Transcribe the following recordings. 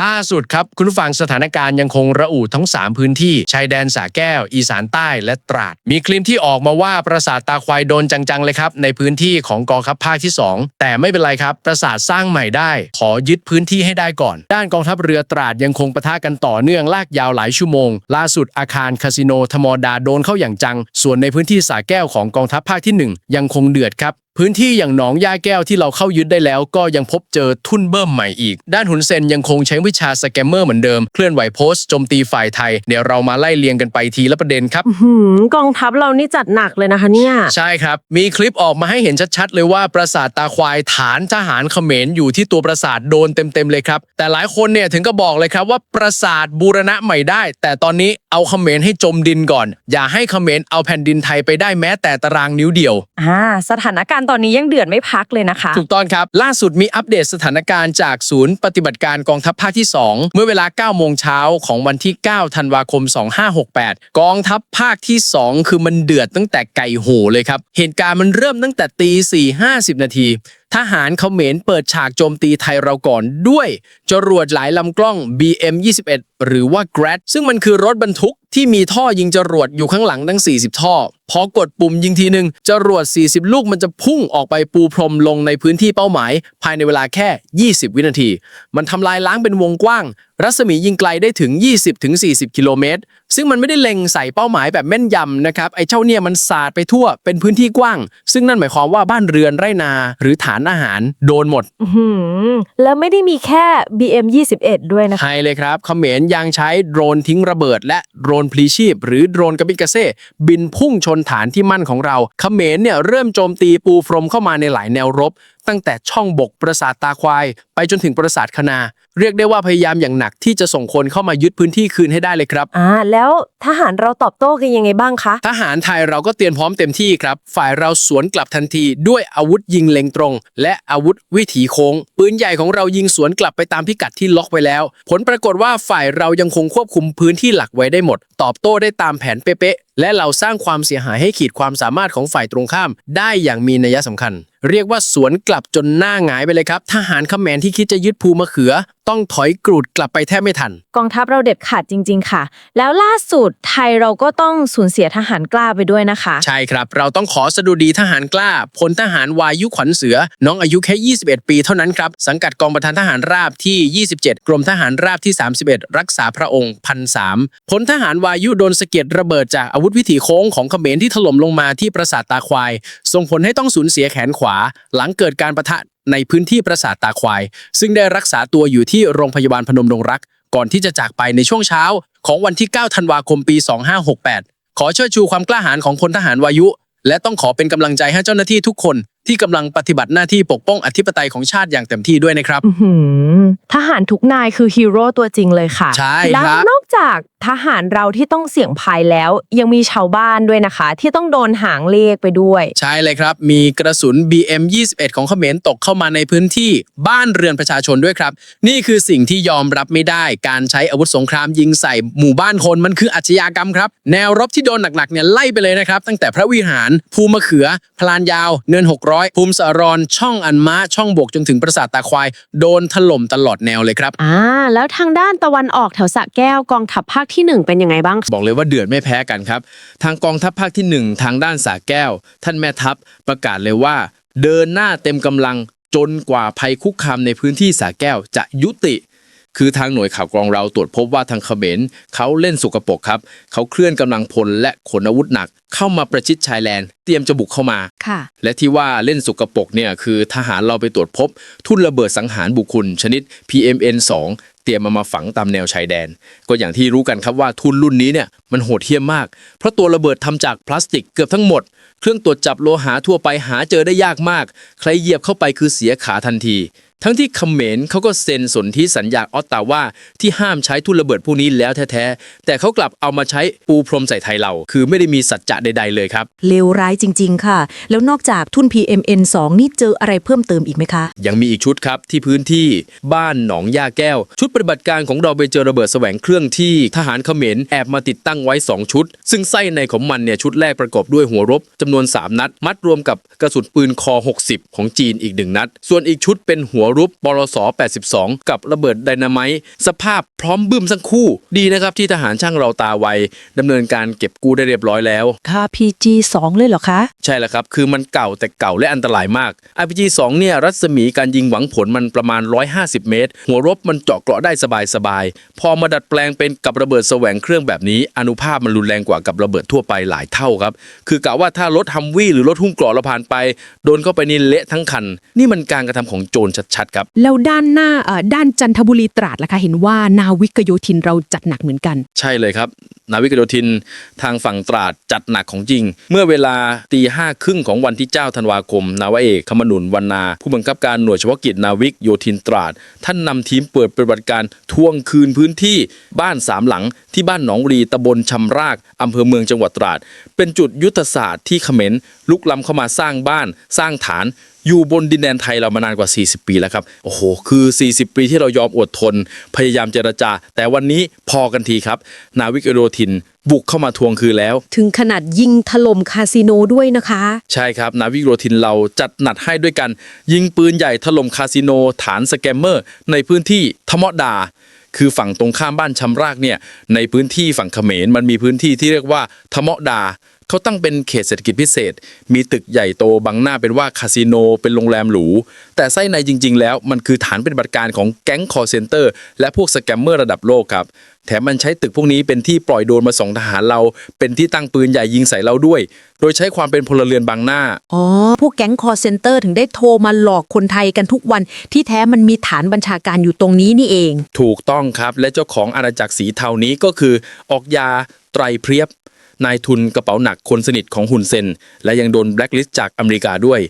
ล่าสุดครับ คุณผู้ฟังสถานการณ์ยังคงระอุทั้ง 3 พื้นที่ ชายแดนสาแก้ว อีสานใต้และตราด มีคลิปที่ออกมาว่าปราสาทตาควายโดนจังๆเลยครับ ในพื้นที่ของกองทัพภาคที่ 2 แต่ไม่เป็นไรครับ ปราสาทสร้างใหม่ได้ ขอยึดพื้นที่ให้ได้ก่อน ด้านกองทัพเรือตราดยังคงปะทะกันต่อเนื่องลากยาวหลายชั่วโมง ล่าสุดอาคารคาสิโนธมดาโดนเข้าอย่างจัง ส่วนในพื้นที่สาแก้วของกองทัพภาคที่หนึ่งยังคงเดือดครับ พื้นที่อย่างหนองย่าแก้วที่เราเข้ายึดได้แล้วก็ยังพบเจอทุ่นเบิ่มใหม่อีก ด้านหุนเซนยังคงใช้วิชาสแกมเมอร์เหมือนเดิม เคลื่อนไหวโพสต์โจมตีฝ่ายไทย เดี๋ยวเรามาไล่เรียงกันไปทีละประเด็นครับ หืมกองทัพเรานี่จัดหนักเลยนะคะเนี่ย ใช่ครับ มีคลิปออกมาให้เห็นชัดๆ เลยว่าปราสาทตาควายฐานทหารเขมรอยู่ที่ตัวปราสาทโดนเต็มๆเลยครับ แต่หลายคนเนี่ยถึงก็บอกเลยครับว่าปราสาทบูรณะใหม่ได้ แต่ตอนนี้เอาเขมรให้จมดินก่อน อย่าให้เขมรเอาแผ่นดินไทยไปได้แม้แต่ตารางนิ้วเดียว อ่า สถานการณ์ตอนนี้ยังเดือดไม่พักเลยนะคะ ถูกต้องครับ ล่าสุดมีอัปเดตสถานการณ์จากศูนย์ปฏิบัติการกองทัพภาคที่ 2 เมื่อเวลา 9 โมงเช้าของวันที่ 9 ธันวาคม 2568 กองทัพภาคที่ 2 คือมันเดือดตั้งแต่ไก่โหเลยครับ เหตุการณ์มันเริ่มตั้งแต่ตี4 50 นาทีทหารเขมรเปิดฉากโจมตีไทยเราก่อนด้วยจรวดหลายลำกล้อง BM21 หรือว่า GRAD ซึ่งมันคือรถบรรทุกที่มีท่อยิงจรวดอยู่ข้างหลังทั้ง 40 ท่อ พอกดปุ่มยิงทีหนึ่งจรวด 40 ลูกมันจะพุ่งออกไปปูพรมลงในพื้นที่เป้าหมาย ภายในเวลาแค่ 20 วินาที มันทำลายล้างเป็นวงกว้าง รัศมียิงไกลได้ถึง 20-40 กิโลเมตร ซึ่งมันไม่ได้เล็งใส่เป้าหมายแบบแม่นยำนะครับ ไอ้เจ้าเนี่ยมันสาดไปทั่วเป็นพื้นที่กว้าง ซึ่งนั่นหมายความว่าบ้านเรือนไร่นาหรือฐานอาหารโดนหมดอื้อหือแล้วไม่ได้มีแค่ BM 21ด้วยนะคะใช่เลยครับเขมรยังใช้โดรนทิ้งระเบิด และโดรนพลีชีพ หรือโดรนกระบิกระเซ่บินพุ่งชนฐานที่มั่นของเราเขมรเนี่ยเริ่มโจมตีปูพรมเข้ามาในหลายแนวรบ ตั้งแต่ช่องบกปราสาทตาควาย ไปจนถึงปราสาทคณา เรียกได้ว่าพยายามอย่างหนักที่จะส่งคนเข้ามายึดพื้นที่คืนให้ได้เลยครับ อ่าแล้วทหารเราตอบโต้กันยังไงบ้างคะ ทหารไทยเราก็เตรียมพร้อมเต็มที่ครับ ฝ่ายเราสวนกลับทันทีด้วยอาวุธยิงเล็งตรง และอาวุธวิถีโค้ง ปืนใหญ่ของเรายิงสวนกลับไปตามพิกัดที่ล็อกไว้แล้ว ผลปรากฏว่าฝ่ายเรายังคงควบคุมพื้นที่หลักไว้ได้หมด ตอบโต้ได้ตามแผนเป๊ะๆและเราสร้างความเสียหายให้ขีดความสามารถของฝ่ายตรงข้าม ได้อย่างมีนัยสำคัญ เรียกว่าสวนกลับจนหน้าหงายไปเลยครับ ทหารเขมรที่คิดจะยึดภูมะเขือ ต้องถอยกรูดกลับไปแทบไม่ทัน กองทัพเราเด็ดขาดจริง ๆ ค่ะ แล้วล่าสุดไทยเราก็ต้องสูญเสียทหารกล้าไปด้วยนะคะ ใช่ครับ เราต้องขอสดุดีทหารกล้าพลทหารวายุขวัญเสือ น้องอายุแค่ 21 ปีเท่านั้นครับ สังกัดกองประธานทหารราบที่ 27 กรมทหารราบที่ 31 รักษาพระองค์พันสามพลทหารวายุโดนสะเก็ดระเบิดจากอาวุธวิถีโค้งของเขมรที่ถล่มลงมาที่ปราสาทตาควาย ส่งผลให้ต้องสูญเสียแขนขวาหลังเกิดการประทะในพื้นที่ปราสาทตาควาย ซึ่งได้รักษาตัวอยู่ที่โรงพยาบาลพนมดงรัก ก่อนที่จะจากไปในช่วงเช้า ของวันที่ 9 ธันวาคมปี 2568 ขอเชิดชูความกล้าหาญของพลทหารวายุ และต้องขอเป็นกำลังใจให้เจ้าหน้าที่ทุกคน ที่กำลังปฏิบัติหน้าที่ปกป้องอธิปไตยของชาติอย่างเต็มที่ด้วยนะครับ อื้อหือทหารทุกนายคือฮีโร่ตัวจริงเลยค่ะ ใช่แล้วครับ นอกจากทหารเราที่ต้องเสี่ยงภัยแล้ว ยังมีชาวบ้านด้วยนะคะ ที่ต้องโดนหางเลขไปด้วย ใช่เลยครับ มีกระสุน BM 21ของเขมรตกเข้ามาในพื้นที่บ้านเรือนประชาชนด้วยครับ นี่คือสิ่งที่ยอมรับไม่ได้ การใช้อาวุธสงครามยิงใส่หมู่บ้านคนมันคืออาชญากรรมครับ แนวรบที่โดนหนักๆเนี่ยไล่ไปเลยนะครับ ตั้งแต่พระวิหาร ภูมะเขือ พลานยาว เนิน600ภูมิสารอนช่องอันม้าช่องบกจนถึงปราสาทตาควาย โดนถล่มตลอดแนวเลยครับ อ่าแล้วทางด้านตะวันออกแถวสระแก้วกองทัพภาคที่หนึ่งเป็นยังไงบ้างบอกเลยว่าเดือดไม่แพ้กันครับ ทางกองทัพภาคที่1ทางด้านสาแก้ว ท่านแม่ทัพประกาศเลยว่า เดินหน้าเต็มกำลังจนกว่าภัยคุกคามในพื้นที่สาแก้วจะยุติ คือทางหน่วยข่าวกรองเราตรวจพบว่าทางเขมรเขาเล่นสุกปรกครับ เขาเคลื่อนกำลังพลและขนอาวุธหนัก เข้ามาประชิดชายแดนเตรียมจะบุกเข้ามาค่ะ และที่ว่าเล่นสุกปรกเนี่ยคือทหารเราไปตรวจพบ ทุ่นระเบิดสังหารบุคคลชนิด PMN 2เตรียมมามาฝังตามแนวชายแดน ก็อย่างที่รู้กันครับว่าทุนรุ่นนี้เนี่ยมันโหดเหี้ยมมาก เพราะตัวระเบิดทำจากพลาสติกเกือบทั้งหมด เครื่องตรวจจับโลหะทั่วไปหาเจอได้ยากมาก ใครเหยียบเข้าไปคือเสียขาทันที ทั้งที่เขมรเขาก็เซ็นสนธิสัญญาออตตาว่าที่ห้ามใช้ทุนระเบิดพวกนี้แล้วแท้ๆ แต่เขากลับเอามาใช้ปูพรมใส่ไทยเรา คือไม่ได้มีสัจจะใด ๆ เลยครับ เลวร้ายจริง ๆ ค่ะ แล้วนอกจากทุน PMN 2 นี่เจออะไรเพิ่มเติมอีกไหมคะ ยังมีอีกชุดครับที่พื้นที่บ้านหนองย่าแก้ว ชุดปฏิบัติการของเราไปเจอระเบิดแสวงเครื่องที่ทหารเขมรแอบมาติดตั้งไว้ 2 ชุด ซึ่งไส้ในของมันเนี่ยชุดแรกประกอบด้วยหัวรบจำนวน 3 นัด มัดรวมกับกระสุนปืนคอ 60 ของจีนอีกหนึ่งนัด ส่วนอีกชุดเป็นหัววรุปปรส82 กับระเบิดไดนาไมต์สภาพพร้อมบึ้มทั้งคู่ ดีนะครับที่ทหารช่างเราตาไวดำเนินการเก็บกู้ได้เรียบร้อยแล้ว RPG 2 เลยเหรอคะ ใช่แล้วครับ คือมันเก่าแต่เก่าและอันตรายมาก RPG 2 เนี่ยรัศมีการยิงหวังผลมันประมาณ 150 เมตร หัวรบมันเจาะเกราะได้สบายๆ พอมาดัดแปลงเป็นกับระเบิดแสวงเครื่องแบบนี้ อนุภาพมันรุนแรงกว่ากับระเบิดทั่วไปหลายเท่าครับ คือกะว่าถ้ารถฮัมวี่หรือรถหุ้มเกราะเราผ่านไป โดนเข้าไปนี่เละทั้งคัน นี่มันการกระทำของโจรชัดๆครับ แล้วด้านหน้าเอ่อด้านจันทบุรีตราดล่ะคะเห็นว่านาวิกโยธินเราจัดหนักเหมือนกัน ใช่เลยครับ นาวิกโยธินทางฝั่งตราดจัดหนักของจริง เมื่อเวลาตีห้าครึ่งของวันที่9ธันวาคม นาวาเอกคมนุนวันนา ผู้บังคับการหน่วยเฉพาะกิจนาวิกโยธินตราด ท่านนำทีมเปิดปฏิบัติการทวงคืนพื้นที่บ้านสามหลังที่บ้านหนองรีตำบลชำรากอำเภอเมืองจังหวัดตราด เป็นจุดยุทธศาสตร์ที่เขมรลุกล้ำเข้ามาสร้างบ้านสร้างฐาน อยู่บนดินแดนไทยเรามานานกว่า 40 ปีแล้วครับ โอ้โห คือ 40 ปีที่เรายอมอดทน พยายามเจรจา แต่วันนี้พอกันทีครับ นาวิกโยธินบุกเข้ามาทวงคืนแล้ว ถึงขนาดยิงถล่มคาสิโนด้วยนะคะ ใช่ครับ นาวิกโยธินเราจัดหนัดให้ด้วยกัน ยิงปืนใหญ่ถล่มคาสิโน ฐานสแกมเมอร์ ในพื้นที่ทมอดาคือฝั่งตรงข้ามบ้านชำรากเนี่ยในพื้นที่ฝั่งเขมรมันมีพื้นที่ที่เรียกว่าทมอดา เขาตั้งเป็นเขตเศรษฐกิจพิเศษ มีตึกใหญ่โตบังหน้าเป็นว่าคาสิโน เป็นโรงแรมหรู แต่ไส้ในจริง ๆ แล้วมันคือฐานปฏิบัติการของแก๊งคอร์เซนเตอร์ และพวกสแกมเมอร์ระดับโลกครับ แถมมันใช้ตึกพวกนี้เป็นที่ปล่อยโดรนมาส่องทหารเรา เป็นที่ตั้งปืนใหญ่ยิงใส่เราด้วย โดยใช้ความเป็นพลเรือนบังหน้า อ๋อ พวกแก๊งคอร์เซนเตอร์ถึงได้โทรมาหลอกคนไทยกันทุกวัน ที่แท้มันมีฐานบัญชาการอยู่ตรงนี้นี่เอง ถูกต้องครับ และเจ้าของอาณาจักรสีเทานี้ก็คือออกยาไตรเพรียบ นายทุนกระเป๋าหนักคนสนิทของฮุนเซน และยังโดนแบล็คลิสต์จากอเมริกาด้วย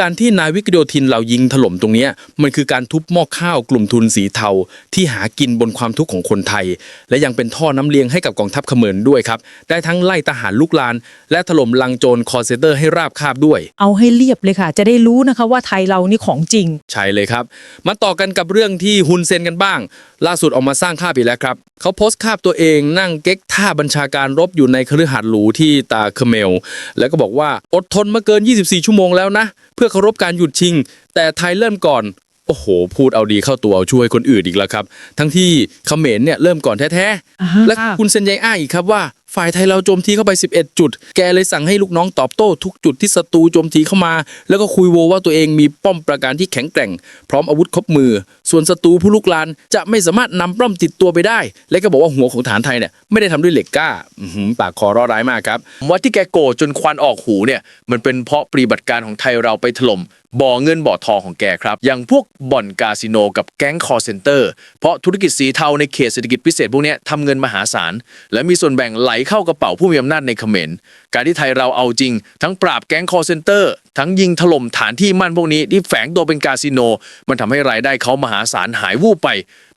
การที่นายวิกโยธินเรายิงถล่มตรงเนี้ยมันคือการทุบหม้อข้าวกลุ่มทุนสีเทา ที่หากินบนความทุกข์ของคนไทย และยังเป็นท่อน้ำเลี้ยงให้กับกองทัพเขมรด้วยครับ ได้ทั้งไล่ทหารลุกลาน และถล่มลังโจรคอร์เซนเตอร์ให้ราบคาบด้วย เอาให้เรียบเลยค่ะ จะได้รู้นะคะว่าไทยเรานี่ของจริง ใช่เลยครับ มาต่อกันกับเรื่องที่ฮุนเซนกันบ้าง ล่าสุดออกมาสร้างภาพอีกแล้วครับเขาโพสต์ภาพตัวเองนั่งเก๊กท่าบัญชาการรบอยู่ในคฤหาสน์หรูที่ตาเคเมล แล้วก็บอกว่าอดทนมาเกิน 24 ชั่วโมงแล้วนะเพื่อเคารพการหยุดชิง แต่ไทยเริ่มก่อน โอ้โห พูดเอาดีเข้าตัวเอาช่วยคนอื่นอีกแล้วครับ ทั้งที่เขมรเนี่ยเริ่มก่อนแท้อ่าฮะๆและคุณเซนยังอ้างอีกครับว่า ฝ่ายไทยเราโจมตีเข้าไป 11 จุด แกเลยสั่งให้ลูกน้องตอบโต้ ทุกจุดที่ศัตรูโจมตีเข้ามา แล้วก็คุยโวว่าตัวเองมีป้อมปราการที่แข็งแกร่ง พร้อมอาวุธครบมือ ส่วนศัตรูผู้ลุกลานจะไม่สามารถนำป้อมติดตัวไปได้ และก็บอกว่าหัวของฐานไทยเนี่ยไม่ได้ทำด้วยเหล็กกล้าอื้อหือปากคอร้อร้ายมากครับว่าที่แกโกรธจนควันออกหูเนี่ยมันเป็นเพราะปฏิบัติการของไทยเราไปถล่ม บ่อเงินบ่อทองของแกครับ อย่างพวกบ่อนคาสิโนกับแก๊งคอร์เซนเตอร์ เพราะธุรกิจสีเทาในเขตเศรษฐกิจพิเศษพวกนี้ทำเงินมหาศาล และมีส่วนแบ่งไหลเข้ากระเป๋าผู้มีอำนาจในเขมรการที่ไทยเราเอาจริง ทั้งปราบแก๊งคอร์เซนเตอร์ ทั้งยิงถล่มฐานที่มั่นพวกนี้ที่แฝงตัวเป็นคาสิโน มันทำให้รายได้เขามหาศาลหายวูบไป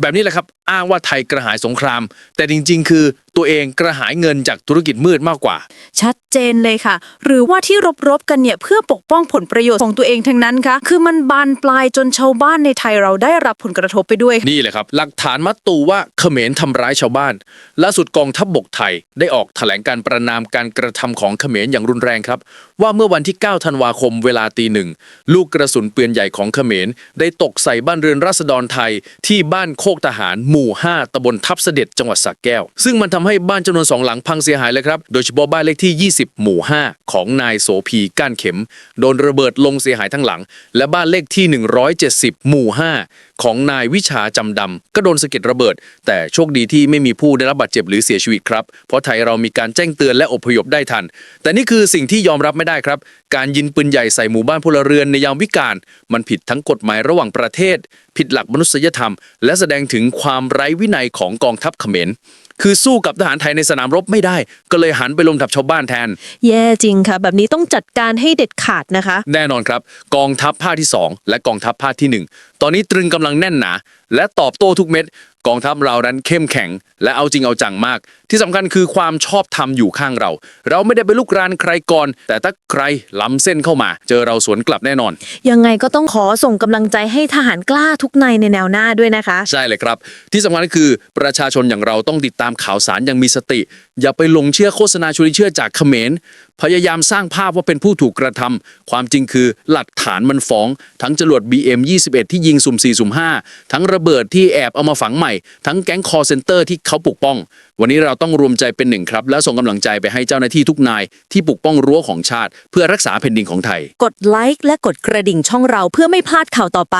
แบบนี้แหละครับ อ้างว่าไทยกระหายสงคราม แต่จริง ๆ คือตัวเองกระหายเงินจากธุรกิจมืดมากกว่า ชัดเจนเลยค่ะ หรือว่าที่รบๆกันเนี่ยเพื่อปกป้องผลประโยชน์ของตัวเองทั้งนั้นคะคือมันบานปลายจนชาวบ้านในไทยเราได้รับผลกระทบไปด้วย นี่เลยครับ หลักฐานมัดตูว่าเขมรทำร้ายชาวบ้านล่าสุดกองทัพบบกไทยได้ออกแถลงการประนามการกระทำของเขมรอย่างรุนแรงครับ ว่าเมื่อวันที่ 9 ธันวาคมเวลาตีหนึ่งลูกกระสุนปืนใหญ่ของเขมรได้ตกใส่บ้านเรือนราษฎรไทยที่บ้านโคกทหารหมูู่่ 5ตำบลทับเสด็จจังหวัดสระแก้ว ซึ่งมันทำให้บ้านจำนวนสองหลังพังเสียหายเลยครับ โดยเฉพาะบ้านเลขที่ 20 หมู่ 5 ของนายโสพีก้านเข็ม โดนระเบิดลงเสียหายทั้งหลัง และบ้านเลขที่ 170 หมู่ 5 ของนายวิชาจำดำก็โดนสะเก็ดระเบิด แต่โชคดีที่ไม่มีผู้ได้รับบาดเจ็บหรือเสียชีวิตครับ เพราะไทยเรามีการแจ้งเตือนและอพยพได้ทัน แต่นี่คือสิ่งที่ยอมรับไม่ได้ครับ การยิงปืนใหญ่ใส่หมู่บ้านพลเรือนในยามวิกาลมันผิดทั้งกฎหมายระหว่างประเทศ ผิดหลักมนุษยธรรม และแสดงถึงความไร้วินัยของกองทัพเขมรคือสู้กับทหารไทยในสนามรบไม่ได้ ก็เลยหันไปลงทับชาวบ้านแทน แย่จริงค่ะ แบบนี้ต้องจัดการให้เด็ดขาดนะคะ แน่นอนครับ กองทัพภาคที่ 2 และกองทัพภาคที่ 1 ตอนนี้ตรึงกำลังแน่นหนา และตอบโต้ทุกเม็ดกองทัพเรานั้นเข้มแข็ง และเอาจริงเอาจังมาก ที่สำคัญคือความชอบธรรมอยู่ข้างเรา เราไม่ได้ไปลุกรานใครก่อน แต่ถ้าใครล้ำเส้นเข้ามา เจอเราสวนกลับแน่นอน ยังไงก็ต้องขอส่งกำลังใจให้ทหารกล้าทุกนายในแนวหน้าด้วยนะคะ ใช่เลยครับ ที่สำคัญก็คือประชาชนอย่างเราต้องติดตามข่าวสารอย่างมีสติ อย่าไปหลงเชื่อโฆษณาชวนเชื่อจากเขมร พยายามสร้างภาพว่าเป็นผู้ถูกกระทำความจริงคือหลักฐานมันฟ้อง ทั้งจรวด BM 21 ที่ยิงสุ่ม4สุ่ม5ทั้งระระเบิดที่แอบเอามาฝังใหม่ ทั้งแก๊งคอร์เซนเตอร์ที่เขาปกป้อง วันนี้เราต้องรวมใจเป็นหนึ่งครับ และส่งกำลังใจไปให้เจ้าหน้าที่ทุกนาย ที่ปกป้องรั้วของชาติ เพื่อรักษาแผ่นดินของไทย กดไลค์และกดกระดิ่งช่องเราเพื่อไม่พลาดข่าวต่อไป